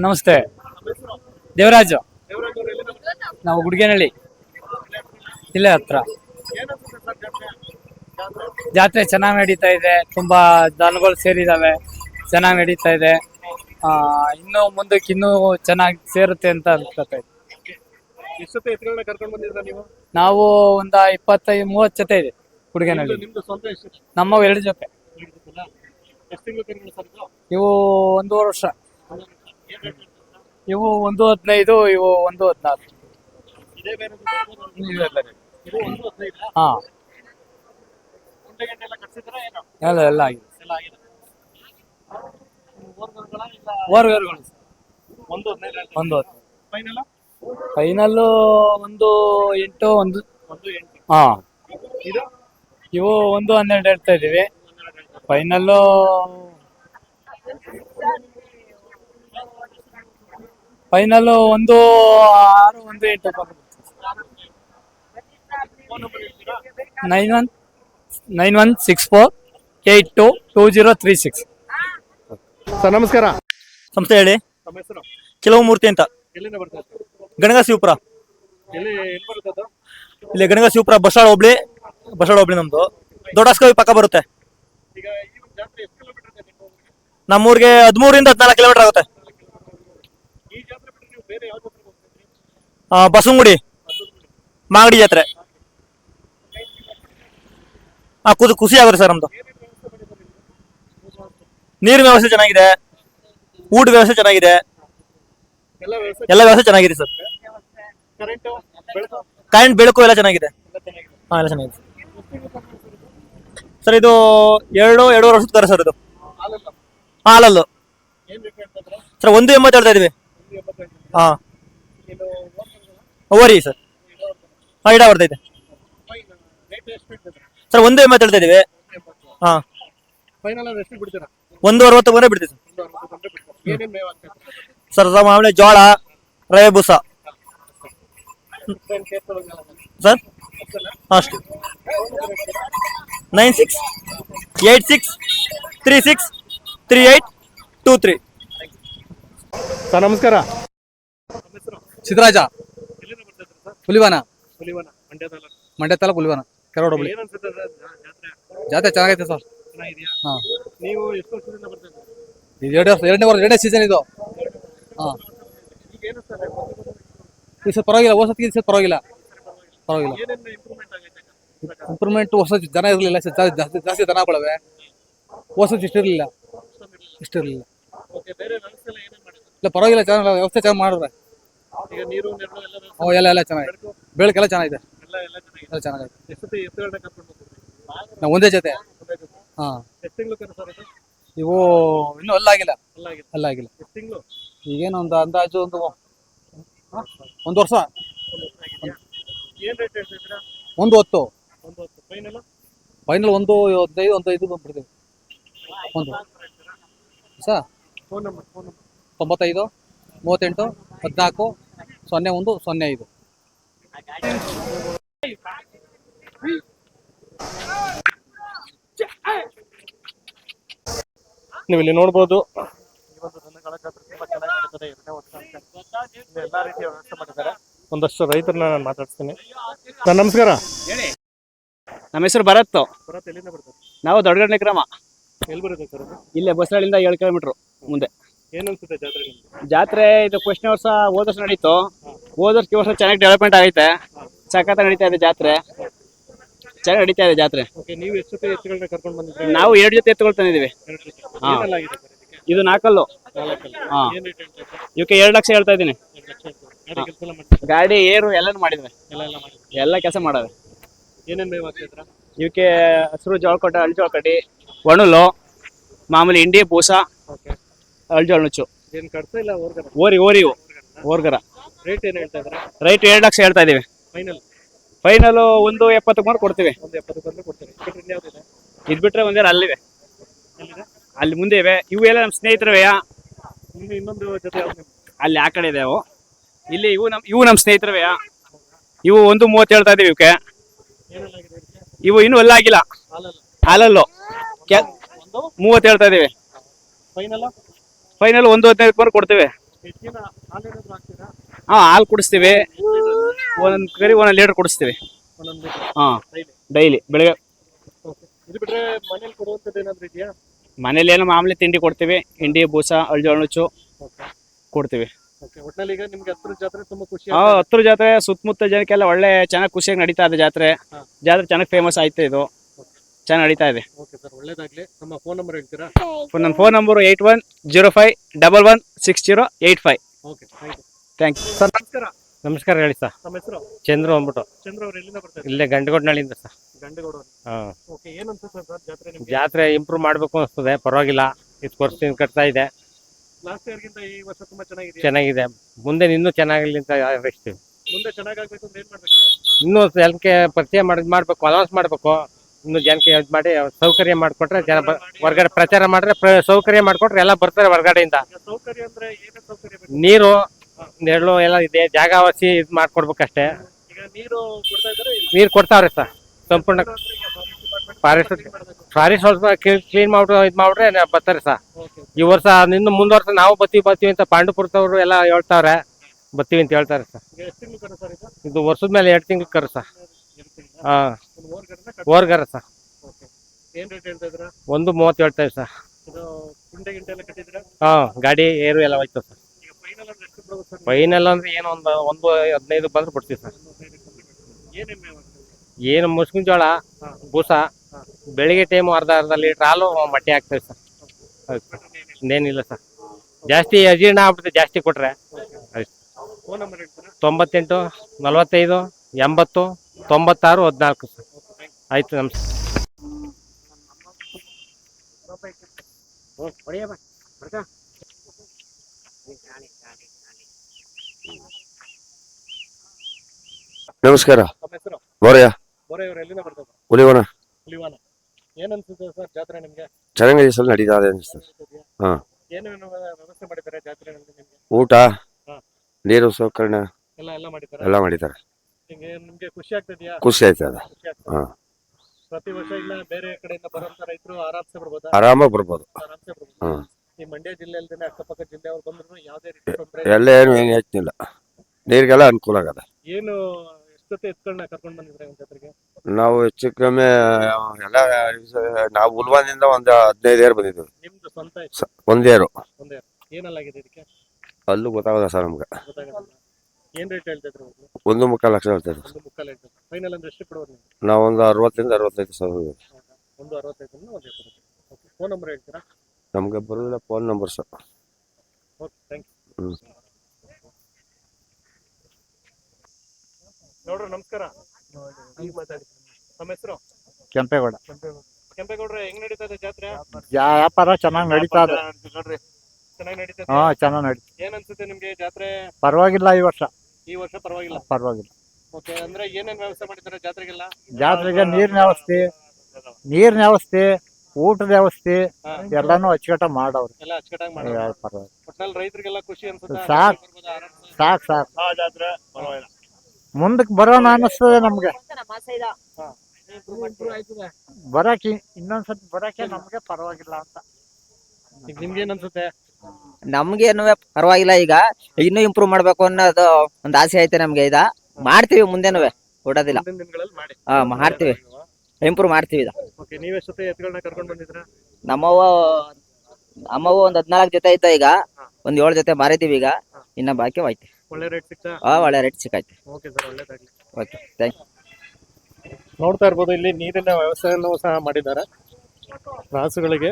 ನಮಸ್ತೆ. ದೇವರಾಜು. ನಾವು ಹುಡುಗೇನಳ್ಳಿ ಇಲ್ಲೇ ಹತ್ರ. ಜಾತ್ರೆ ಚೆನ್ನಾಗಿ ನಡೀತಾ ಇದೆ. ತುಂಬಾ ದನಗಳು ಸೇರಿದಾವೆ. ಚೆನ್ನಾಗಿ ನಡೀತಾ ಇದೆ. ಆ, ಇನ್ನು ಮುಂದಕ್ಕೆ ಇನ್ನೂ ಚೆನ್ನಾಗಿ ಸೇರುತ್ತೆ ಅಂತ ಅನ್ಕೋತಾ ಇದೆ ನೀವು? ಒಂದ ಇಪ್ಪತ್ತೈದು ಮೂವತ್ತು ಜೊತೆ ಇದೆ ಹುಡುಗೇನಳ್ಳಿ ನಮ್ಮವ್ ಎರಡು ಜೊತೆ ಎಷ್ಟು ತಿಂಗಳು ಕರ್ಕೊಂಡು ಸರ್ ಇದು ಇವು ಒಂದೂವರೆ ವರ್ಷ. ಇವು ಒಂದು ಹದಿನೈದು ಇವು ಒಂದು ಹದಿನಾರು ಹಾ. ಎಲ್ಲ ಎಲ್ಲ ಆಗಿದೆ. ಓರ್ಗರುಗಳ ಒಂದು ಫೈನಲ್? ಒಂದು ಎಂಟು ಒಂದು. ಹಾ. ಇವು ಒಂದು ಹನ್ನೆರಡು ಹೇಳ್ತಾ ಇದೀವಿ ಫೈನಲ್ಲು ಫೈನಲ್ ಒಂದು ಆರು ಒಂದು ಎಂಟು nine one nine one six four eight two two zero three six sir ನಮಸ್ಕಾರ. ಸಂಸ್ಥೆ ಹೇಳಿ. ತಮ್ಮ ಹೆಸರು? ಕೆಲವು ಮೂರ್ತಿ ಅಂತ. ಎಲ್ಲಿಂದ ಬರ್ತಾ ಇತ್ತು ಗಣಗ ಶಿವಪುರ. ಎಲ್ಲಿ ಎಲ್ಲಿ ಬರುತ್ತೆ ಅದು ಇಲ್ಲಿ ಗಣಗ ಶಿವಪುರ ಬಸ್ಸಾಳ ಹೋಬ್ಳಿ ಬಸ್ಸಾಳ ಹೋಬ್ಳಿ ನಮ್ದು. ದೊಡ್ಡ ಪಕ್ಕ ಬರುತ್ತೆ. ನಮ್ಮೂರಿಗೆ ಹದಿಮೂರಿಂದ ಹದಿನಾಲ್ಕು ಕಿಲೋಮೀಟರ್ ಆಗುತ್ತೆ. ಬಸವನಗುಡಿ ಮಾಗಡಿ ಜಾತ್ರೆ. ಹಾ ಕುದು ಖುಷಿ ಆಗುತ್ತೆ ಸರ್ ನಮ್ಮದು ನೀರಿನ ವ್ಯವಸ್ಥೆ ಚೆನ್ನಾಗಿದೆ. ಊಟ ವ್ಯವಸ್ಥೆ ಚೆನ್ನಾಗಿದೆ. ಎಲ್ಲ ವ್ಯವಸ್ಥೆ ಚೆನ್ನಾಗಿದೆ ಸರ್. ಕರೆಂಟು ಬೆಳಕು ಎಲ್ಲ ಚೆನ್ನಾಗಿದೆ. ಹಾ ಎಲ್ಲ ಚೆನ್ನಾಗಿದೆ. ಸರ್, ಇದು ಎರಡು, ಎರಡೂವರೆ ವರ್ಷದ ತರ ಸರ್ ಇದು. ಹಾಲಲ್ಲ. ಸರ್, ಒಂದು ಎಂಬತ್ತು ಹೇಳ್ತಾ ಇದೀವಿ ಹಾ. ಓರಿ ಸರ್. ಹಾ, ಇಡ ಬರ್ತೈತೆ ಸರ್, ಒಂದು ಎಂಬತ್ತು ಹೇಳ್ತಾ ಇದೀವಿ ಹಾ. ಒಂದು ಅರವತ್ತು ಬಂದ್ರೆ ಬಿಡ್ತೀವಿ ಸರ್. ಸರ್ ಮಾಮೂಲಿ ಜೋಳ ರವೆ ಬೂಸ ಸರ್? ಅಷ್ಟು. Nine six eight six three six three eight two three. Sir ನಮಸ್ಕಾರ. ಸಿದ್ದರಾಜ ಪುಲಿವಾನ. ಬರ್ತಾ ಸರ್ ಹುಲಿವನ ಹುಲಿವನ ಮಂಡ್ಯ ತಾಲೂಕು ಪುಲಿವಾನ. ಕೆರೋಡ ಹುಲಿ ಜಾತ್ರೆ ಜಾತ್ರೆ ಚೆನ್ನಾಗೈತೆ ಸರ್. ಹಾಂ ಹಾ. ನೀವು ಎಷ್ಟು ವರ್ಷದಿಂದ ಬರ್ತಾ ಇದ್ದೀರಾ? ಇದು ಎರಡು ವರ್ಷ ಎರಡನೇ ವರ್ಷ ಎರಡನೇ ಸೀಸನ್ ಇದು. ಹಾಂ. ಈ ಸರ್ ಪರವಾಗಿಲ್ಲ ಹೊಸತ್ತಿಗೆ ಸರ್ ಪರವಾಗಿಲ್ಲ. ಪರವಾಗಿಲ್ಲ. ಏನೇನು ಇಂಪ್ರೂವ್ಮೆಂಟ್ ಹೊಸ ಜನ ಇರಲಿಲ್ಲ ಜಾಸ್ತಿ ಜಾಸ್ತಿ ದನಗಳವೆ ಹೊಸ ಇಷ್ಟಿರಲಿಲ್ಲ ಇಷ್ಟಿರಲಿಲ್ಲ ಇಲ್ಲ ಪರವಾಗಿಲ್ಲ ಚೆನ್ನಾಗಿ ವ್ಯವಸ್ಥೆ ಚೆನ್ನಾಗಿ ಮಾಡಿದ್ರೆ. ಎಲ್ಲ ಎಲ್ಲ ಚೆನ್ನಾಗಿದೆ ಬೆಳಕು ಬೆಳಕೆಲ್ಲ ಚೆನ್ನಾಗಿದೆ. ಎಲ್ಲ ಚೆನ್ನಾಗಿದೆ. ನಾವು ಒಂದೇ ಜೊತೆ. ಹಾ. ಇವು ಇನ್ನೂ ಅಲ್ಲ ಆಗಿಲ್ಲ ಅಲ್ಲ ಆಗಿಲ್ಲ ತಿಂಗಳು? ಈಗೇನು ಒಂದು ಅಂದಾಜು ಒಂದು? ಒಂದು ವರ್ಷ ಒಂದು ಹೊತ್ತು. ಫೈನಲ್ ಫೈನಲ್ ಒಂದು ಹದಿನೈದು ಒಂದು ಐದು ಬಂದ್ಬಿಡ್ತೀವಿ. ಒಂದು. Sir phone number phone number ತೊಂಬತ್ತೈದು ಮೂವತ್ತೆಂಟು ಹದಿನಾಲ್ಕು ಸೊನ್ನೆ ಒಂದು ಸೊನ್ನೆ ಐದು. ನೀವು ಇಲ್ಲಿ ನೋಡ್ಬೋದು ಒಂದಷ್ಟು ರೈತರನ್ನ ನಾನು ಮಾತಾಡ್ತೀನಿ ಸರ್ ನಮಸ್ಕಾರ. ನಮ್ಮ ಹೆಸರು ಭರತ್. ಬರತ್ ಎಲ್ಲಿಂದ ಬರ್ತಾರೆ? ನಾವು ದೊಡ್ಡಗಡ್ಡೆ ಗ್ರಾಮ. ಎಲ್ಲಿ ಬರುತ್ತೆ ಸರ್ ಅದು? ಇಲ್ಲೇ ಬಸರಳ್ಳಿಂದ ಏಳು ಕಿಲೋಮೀಟರ್ ಮುಂದೆ. ಏನ್ ಅನ್ಸುತ್ತೆ ಜಾತ್ರೆ ನಿಮ್ಗೆ ಜಾತ್ರೆ ಇದು ಕ್ವಶನ್ ವರ್ಷ ಹೋದ ವರ್ಷ ನಡೀತು. ಹೋದ ವರ್ಷ ಈ ವರ್ಷ ಚೆನ್ನಾಗಿ ಡೆವಲಪ್ಮೆಂಟ್ ಆಗೈತೆ. ಸಖತ್ ನಡೀತಾ ಇದೆ ಜಾತ್ರೆ. ಚೆನ್ನಾಗಿ ನಡೀತಾ ಇದೆ ಜಾತ್ರೆ. ಓಕೆ ನೀವು ಎಷ್ಟು ಜೊತೆ ಎತ್ತುಗಳನ್ನ ಕರ್ಕೊಂಡು ಬಂದಿದ್ರೆ ನಾವು ಎರಡು ಜೊತೆ ಎತ್ಕೊಳ್ತಾನಿದೀವಿ ಇದೀವಿ. ಜೊತೆ. ಹಾ. ಏನೆಲ್ಲ ಆಗಿದೆ ಸರ್ ಇದಕ್ಕೆ? ಇದು ನಾಲ್ಕಲ್ಲು ನಾಲ್ಕಲ್ಲಿ. ಹಾ. ಏನ್ ರೇಟ್ ಇವಕ್ಕೆ ಎರಡು ಲಕ್ಷ ಹೇಳ್ತಾ ಇದ್ದೀನಿ. ಎರಡು ಲಕ್ಷ ಆಯ್ತು. ಗಾಡಿ ಕೆಲಸ ಎಲ್ಲ ಮಾಡ್ತಾರೆ? ಗಾಡಿ ಏರು ಎಲ್ಲನೂ ಮಾಡಿದ್ವಿ. ಎಲ್ಲ ಎಲ್ಲ ಮಾಡಿ ಎಲ್ಲ ಕೆಲಸ ಮಾಡವೆ ಏನೇನ್ ಮೇವ್ ಹಾಕ್ತಿದ್ರ? ಇವಕ್ಕೆ ಹಸಿರು ಜೋಳಕೊಟ್ಟ ಅಳ್ ಜೋಳಕಟ್ಟಿ ಒಣಲು ಮಾಮೂಲಿ ಇಂಡಿ ಪೂಸ ಓಕೆ ಜೋಳ ನುಚ್ಚು ಏನ್ ಕಟ್ತಾ ಇಲ್ಲ ಓರ್ಗರ ಓರಿ ಓರಿ ಇವು. ಓರ್ಗರ ರೇಟ್ ಏನು ಹೇಳ್ತಾ ಇದ್ರ ರೈಟ್ ಎರಡು ಲಕ್ಷ ಹೇಳ್ತಾ ಇದೀವಿ. ಫೈನಲ್ ಫೈನಲ್ ಒಂದು ಎಪ್ಪತ್ತು ಮಾಡಿ ಕೊಡ್ತೀವಿ. ಒಂದು ಎಪ್ಪತ್ತು ಬಂದ್ರೆ ಕೊಡ್ತೀರಿ. ಬಿಟ್ರೆ ಇನ್ಯಾವ್ದಿದೆ ಇದ್? ಬಿಟ್ರೆ ಒಂದೇ ಅಲ್ಲಿವೆ. ಎಲ್ಲಿದೆ? ಅಲ್ಲಿ ಮುಂದೆ ಇವೆ. ಇವು ಎಲ್ಲ ನಮ್ಮ ಸ್ನೇಹಿತರವೇ? ಇನ್ನು ಇನ್ನೊಂದು ಜೊತೆ ಯಾವ್ದು ನಿಮ್ದು? ಅಲ್ಲಿ ಆ ಕಡೆ ಇದೆ ಅವು. ಇಲ್ಲಿ ಇವು ನಮ್ ಇವು ನಮ್ಮ ಸ್ನೇಹಿತರವೇ. ಇವು ಒಂದು ಮೂವತ್ತು ಹೇಳ್ತಾ ಇದೀವಿ ಇವಕ್ಕೆ. ಇವು ಇನ್ನೂ ಎಲ್ಲ ಆಗಿಲ್ಲ. ಹಾಲಲ್ಲು. ಮೂವತ್ತು ಹೇಳ್ತಾ ಇದೀವಿ ಫೈನಲ್ ಒಂದು ಹದಿನೈದು ಬಂದು ಕೊಡ್ತೀವಿ. ಹಾ ಹಾಲು ಕುಡಿಸ್ತೀವಿ. ಒಂದೊಂದು ಕರಿ ಒಂದೊಂದು ಲೀಟರ್ ಕುಡಿಸ್ತೀವಿ. ಹಾ ಡೈಲಿ ಬೆಳಗ್ಗೆ. ಮನೇಲಿ ಏನೋ ಮಾಮೂಲಿ ತಿಂಡಿ ಕೊಡ್ತೀವಿ. ಹಿಂಡಿ ಬೂಸಾ ಅಳ್ಜು ಅಣುಚು ಕೊಡ್ತೀವಿ. ಒಟ್ನಲ್ಲಿ ಈಗ ನಿಮ್ಗೆ ಹತ್ರ ಜಾತ್ರೆ ತುಂಬಾ ಖುಷಿ ಹಾ ಹತ್ರ ಜಾತ್ರೆ ಸುತ್ತಮುತ್ತ ಜನಕ್ಕೆಲ್ಲ ಒಳ್ಳೆ ಚೆನ್ನಾಗಿ ಖುಷಿಯಾಗಿ ನಡೀತಾ ಇದೆ ಜಾತ್ರೆ. ಜಾತ್ರೆ ಚೆನ್ನಾಗಿ ಫೇಮಸ್ ಆಯ್ತು ಇದು. ಚೆನ್ನಾಗಿ ನಡೀತಾ ಇದೆ. ಓಕೆ ಸರ್ ಒಳ್ಳೇದಾಗ್ಲಿ. ನಮ್ಮ ಫೋನ್ ನಂಬರ್ ಹೇಳ್ತೀರಾ? ನನ್ನ phone number eight one zero five double one six zero eight five. Okay thank you thank you sir ನಮಸ್ಕಾರ. ನಮಸ್ಕಾರ ಹೇಳಿ ಸರ್. ನಮ್ಮ ಹೆಸರು? ಚಂದ್ರು ಅಂದ್ಬಿಟ್ಟು. ಚಂದ್ರ ಅವ್ರು ಎಲ್ಲಿಂದ ಬರ್ತಾರೆ ಇಲ್ಲೇ ಗಂಡಗೋಡ್ನಳ್ಳಿಯಿಂದ ಸರ್. ಹಾಂ. ಓಕೆ ಏನು ಅನ್ಸುತ್ತೆ ಸರ್ ಜಾತ್ರೆ ನಿಮ್ಗೆ? ಜಾತ್ರೆ ಇಂಪ್ರೂವ್ ಮಾಡಬೇಕು ಅನಿಸ್ತದೆ ಪರವಾಗಿಲ್ಲ. ಇದು ವರ್ಷದಿಂದ ಕಟ್ತಾ ಇದೆ. ಲಾಸ್ಟ್ ಇಯರ್ಗಿಂತ ಈ ವರ್ಷ ತುಂಬಾ ಚೆನ್ನಾಗಿದೆ ಚೆನ್ನಾಗಿದೆ. ಮುಂದೆ ಇನ್ನೂ ಚೆನ್ನಾಗಿರ್ಲಿ ಅಂತ ಹಾರೈಸ್ತೀವಿ ಮುಂದೆ ಚೆನ್ನಾಗಾಗ್ಬೇಕು ಅಂದ್ರೆ ಏನ್ ಮಾಡ್ಬೇಕು? ಇನ್ನೂ ಜನಕ್ಕೆ ಪರಿಚಯ ಮಾಡಿ ಮಾಡಬೇಕು ಅನೌನ್ಸ್ ಮಾಡಬೇಕು. ಇನ್ನು ಜನಕ್ಕೆ ಇದು ಮಾಡಿ ಸೌಕರ್ಯ ಮಾಡಿಕೊಟ್ರೆ ಜನ ಬ- ಹೊರ್ಗಡೆ ಪ್ರಚಾರ ಮಾಡಿದ್ರೆ ಪ್ರ- ಸೌಕರ್ಯ ಮಾಡಿಕೊಟ್ರೆ ಎಲ್ಲ ಬರ್ತಾರೆ ಹೊರಗಡೆಯಿಂದ. ಈಗ ಸೌಕರ್ಯ ಅಂದ್ರೆ ಏನೇ ಸೌಕರ್ಯ ಬೇಕು? ನೀರು ನೆರಳು ಎಲ್ಲ ಇದೆ ಜಾಗ ವಸಿ ಇದು ಮಾಡ್ಕೊಡ್ಬೇಕಷ್ಟೇ. ಈಗ ನೀರು ಕೊಡ್ತಾ ಇದ್ದಾರೆ ನೀರು ಕೊಡ್ತಾವ್ರೆ ಸರ್. ಸಂಪೂರ್ಣ ಫಾರೆಸ್ಟ್ ಫಾರೆಸ್ಟ್ ಸ್ವಲ್ಪ ಕ್ಲೀನ್ ಮಾಡ್ಬಿಟ್ಟು ಇದು ಮಾಡ್ಬಿಟ್ರೆ ನ- ಬರ್ತಾರೆ ಸರ್. ಈ ವರ್ಷ ನಿನ್ನ ಮುಂದುವರ್ಸ ನಾವು ಬತ್ತೀವಿ ಬತ್ತೀವಿ ಅಂತ ಪಾಂಡುಪುರದವ್ರು ಎಲ್ಲ ಹೇಳ್ತಾವ್ರೆ ಬತ್ತೀವಿ ಅಂತ ಹೇಳ್ತಾರೆ ಸರ್. ಇದು? ವರ್ಷದ ಮೇಲೆ ಎರಡು ತಿಂಗಳು ಕರು ಸರ್. ಹಾ. ಓರ್ಗರ ಸರ್? ಹೇಳ್ತಾ ಒಂದು ಮೂವತ್ತು ಹೇಳ್ತೇವೆ ಸರ್. ಹಾಂ ಗಾಡಿ ಏರು ಎಲ್ಲ ಹೋಯ್ತು ಸರ್. ಫೈನಲ್ ಅಂದ್ರೆ ಏನು ಒಂದು ಒಂದು ಹದಿನೈದು ಬಂದ್ರೆ ಬಿಡ್ತೀವಿ ಸರ್. ಏನು ಮುಸ್ಕಿನ ಜೋಳ. ಬೂಸ ಬೆಳಿಗ್ಗೆ ಟೈಮು ಅರ್ಧ ಅರ್ಧ ಲೀಟ್ರ್ ಹಾಲು ಮಟ್ಟಿ ಹಾಕ್ತೇವೆ ಸರ್. ಸರ್ ಇನ್ನೇನಿಲ್ಲ ಸರ್. ಜಾಸ್ತಿ ಅಜೀರ್ಣ ಆಗ್ಬಿಡುತ್ತೆ ಜಾಸ್ತಿ ಕೊಟ್ರೆ. ಫೋನ್ ನಂಬರ್ ಹೇಳ್ತೀರಾ? ತೊಂಬತ್ತೆಂಟು ನಲವತ್ತೈದು ಎಂಬತ್ತು ತೊಂಬತ್ತಾರು ಹದಿನಾಲ್ಕು ಸರ್. ಆಯ್ತು ನಮಸ್ಕಾರ. ನಮಸ್ಕಾರ ಹೆಸರು? ಎಲ್ಲಿಂದ ಬರ್ತಾರೆ ಹುಲಿವಾನ ಏನ್ ಅನ್ಸುತ್ತೆ ಸರ್ ಜಾತ್ರೆ ನಿಮ್ಗೆ? ಚೆನ್ನಾಗಿದೆ ಸಲ ನಡೀತಾ ಇದೆ ಅನಿಸ್ತದೆ ಹಾ. ವ್ಯವಸ್ಥೆ ಮಾಡಿದ್ದಾರೆ ಜಾತ್ರೆ ನಿಮ್ಗೆ? ಊಟ ಹಾ. ನೀರು ಸೌಕರ್ಯ ಎಲ್ಲ ಎಲ್ಲ ಮಾಡಿದ್ದಾರೆ? ಎಲ್ಲ ಮಾಡಿದ್ದಾರೆ. ನಿಮ್ಗೆ ನಿಮ್ಗೆ ಖುಷಿ ಆಗ್ತಿದ್ಯಾ? ಖುಷಿ ಆಯ್ತದ ಖುಷಿ ಆಗ್ತದೆ. ಹಾ. ಪ್ರತಿ ವರ್ಷ ಇಲ್ಲ ಬೇರೆ ಕಡೆಯಿಂದ ಬರೋಂತ ರೈತರು ಆರಾಮ್ಸೆ ಬರ್ಬೋದಾ? ಆರಾಮಾಗಿ ಬರ್ಬೋದು. ಆರಾಮ್ಸೆ ಬರ್ಬೋದು? ಹಾ. ಈ ಮಂಡ್ಯ ಜಿಲ್ಲೆ ಅಲ್ದೇನೆ ಅಕ್ಕಪಕ್ಕ ಜಿಲ್ಲೆಯವ್ರು ಬಂದ್ರು ಯಾವುದೇ ರೀತಿ ತೊಂದ್ರೆ ಎಲ್ಲ ಏನು ಏನು ಹೆಚ್ಚಿಲ್ಲ ನೀರಿಗೆಲ್ಲ ಅನುಕೂಲ ಆಗದ. ಏನು ಎಷ್ಟೊತ್ತೆ ಎತ್ಕೊಂಡ ಕರ್ಕೊಂಡ್ ಬಂದಿದ್ರೆ ಒಂದ್ ಜಾತ್ರೆಗೆ? ನಾವು ಹೆಚ್ಚು ಕಮ್ಮಿ ಎಲ್ಲ ನಾವು ಉಲ್ವಾನಿಂದ ಒಂದು ಹದಿನೈದು ಏರ್ ಬಂದಿದ್ದೀವಿ. ಸ್ವಂತ? ಸ- ಒಂದೇರು ಒಂದೇ ಏನಲ್ಲಾಗಿದೆ ಇದಕ್ಕೆ? ಅಲ್ಲೂ ಗೊತ್ತಾಗದ ಸರ್ ನಮ್ಗೆ. ಗೊತ್ತಾಗಲ್ಲ ಏನ್ ರೇಟ್ ಹೇಳ್ತಾ ಇದ್ರು ಒಂದು ಮುಕ್ಕಾಲು ಲಕ್ಷ ಹೇಳ್ತಾರೆ ಒಂದು ಮುಕ್ಕಾಲು ಹೇಳ್ತಾರೆ ಫೈನಲ್ ಅಂದ್ರೆ ಎಷ್ಟು ಕೊಡೋದು ನೀವು? ನಾವು ಒಂದು ಅರವತ್ತರಿಂದ ಅರವತ್ತೈದು ಸಾವಿರ. ಒಂದು ಅರವತ್ತೈದರಿಂದ ಒಂದು ಎಪ್ಪತ್ತು ಓಕೆ ಫೋನ್ ನಂಬರ್ ಹೇಳ್ತೀರಾ? ನಮ್ಗೆ ಬರೋದಿಲ್ಲ phone number sir okay thank you ನೋಡ್ರಿ ನಮಸ್ಕಾರ. ಈಗ ಮಾತಾಡಿ. ಹೆಸರು? ಕೆಂಪೇಗೌಡ. ಕೆಂಪೇಗೌಡ್ರೆ ಹೆಂಗ್ ನಡೀತಾ ಇದೆ ಜಾತ್ರೆ ವ್ಯಾಪಾರ ಚೆನ್ನಾಗಿ ನಡೀತಾ ಇದೆ. ನೋಡ್ರಿ. ಚೆನ್ನಾಗಿ ನಡೀತಾ ಹಾ ಇದೆ ಚೆನ್ನಾಗಿ ನಡೀತಾ ಏನ್ ಅನ್ಸುತ್ತೆ ನಿಮ್ಗೆ ಜಾತ್ರೆ? ಪರವಾಗಿಲ್ಲ ಈ ವರ್ಷ. ಈ ವರ್ಷ ಪರವಾಗಿಲ್ಲ? ಪರವಾಗಿಲ್ಲ. ಓಕೆ ಅಂದ್ರೆ ಏನೇನ್ ವ್ಯವಸ್ಥೆ ಮಾಡಿದ್ದಾರೆ ಜಾತ್ರೆಗೆಲ್ಲ? ಜಾತ್ರೆಗೆ ನೀರಿನ ವ್ಯವಸ್ಥೆ ನೀರಿನ ವ್ಯವಸ್ಥೆ ಊಟದ ವ್ಯವಸ್ಥೆ. ಎಲ್ಲಾನು ಅಚ್ಚುಕಟ್ಟ ಮಾಡವ್ರಿ. ಎಲ್ಲ ಅಚ್ಚುಕಟ್ಟಾಗಿ ಮಾಡಿ ಏ, ಪರವಾಗಿಲ್ಲ. ಒಟ್ನಲ್ಲಿ ರೈತರಿಗೆಲ್ಲ ಖುಷಿ ಅನ್ಸುತ್ತೆ? ಸಾಕ್. ಸಾಕ್ ಸಾಕ್. ಆ ಜಾತ್ರೆ ಪರವಾಗಿಲ್ಲ. ಮುಂದಕ್ಕೆ ಬರೋಣ ಅನ್ನಿಸ್ತದೆ ನಮ್ಗೆ. ಹಾ. ಬರಕ್ಕೆ ಇನ್ನೊಂದ್ಸತಿ ಬರಕ್ಕೆ ನಮ್ಗೆ ಪರವಾಗಿಲ್ಲ ಅಂತ. ಈಗ ನಿಮ್ಗೆ ಏನ್ ಅನ್ಸುತ್ತೆ ನಮ್ಗೇನು ಪರವಾಗಿಲ್ಲ ಈಗ. ಇನ್ನೂ ಇಂಪ್ರೂವ್ ಮಾಡ್ಬೇಕು ಅನ್ನೋದು ಒಂದ್ ಆಸೆ ಐತೆ ನಮ್ಗೆ ಇದ ಮಾಡ್ತೀವಿ ಮುಂದೆನೂ. ಕೊಡೋದಿಲ್ಲ ಮುಂದಿನ ದಿನಗಳಲ್ಲಿ ಮಾಡಿ. ಹಾ ಮಾಡ್ತೀವಿ. ಇಂಪ್ರೂವ್ ಮಾಡ್ತೀವಿ ಇದ ಓಕೆ ನೀವೆಷ್ಟೊತ್ತೆ ಎತ್ತುಗಳನ್ನ ಕರ್ಕೊಂಡು ಬಂದಿದ್ರ ನಮ್ಮವ್ವ ನಮ್ಮವ್ವ ಒಂದ್ ಹದ್ನಾಲ್ಕು ಜೊತೆ ಐತೆ ಈಗ. ಒಂದ್ ಏಳು ಜೊತೆ ಮಾರಿದೀವಿ ಈಗ. ಇನ್ನ ಬಾಕಿ ಹೋಯ್ತು. ಒಳ್ಳೆ ರೇಟ್ ಸಿಕ್ತಾ ಆ ಒಳ್ಳೆ ರೇಟ್ ಸಿಕ್ಕೈತೆ ಓಕೆ ಸರ್ ಒಳ್ಳೇದಾಗ್ಲಿ. ಓಕೆ ಥ್ಯಾಂಕ್ ನೋಡ್ತಾ ಇರ್ಬೋದು ಇಲ್ಲಿ ನೀರಿನ ವ್ಯವಸ್ಥೆಯನ್ನು ಸಹ ಮಾಡಿದ್ದಾರೆ. ರಾಸುಗಳಿಗೆ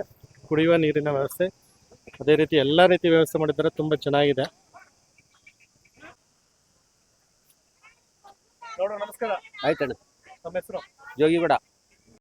ಕುಡಿಯುವ ನೀರಿನ ವ್ಯವಸ್ಥೆ. ಅದೇ ರೀತಿ ಎಲ್ಲಾ ರೀತಿ ವ್ಯವಸ್ಥೆ ಮಾಡಿದ್ದಾರೆ ತುಂಬಾ ಚೆನ್ನಾಗಿದೆ. ನೋಡು ನಮಸ್ಕಾರ. ಆಯ್ತಣ್ಣ. ನಮ್ಮ ಹೆಸರು? ಜೋಗಿಗೂಡ.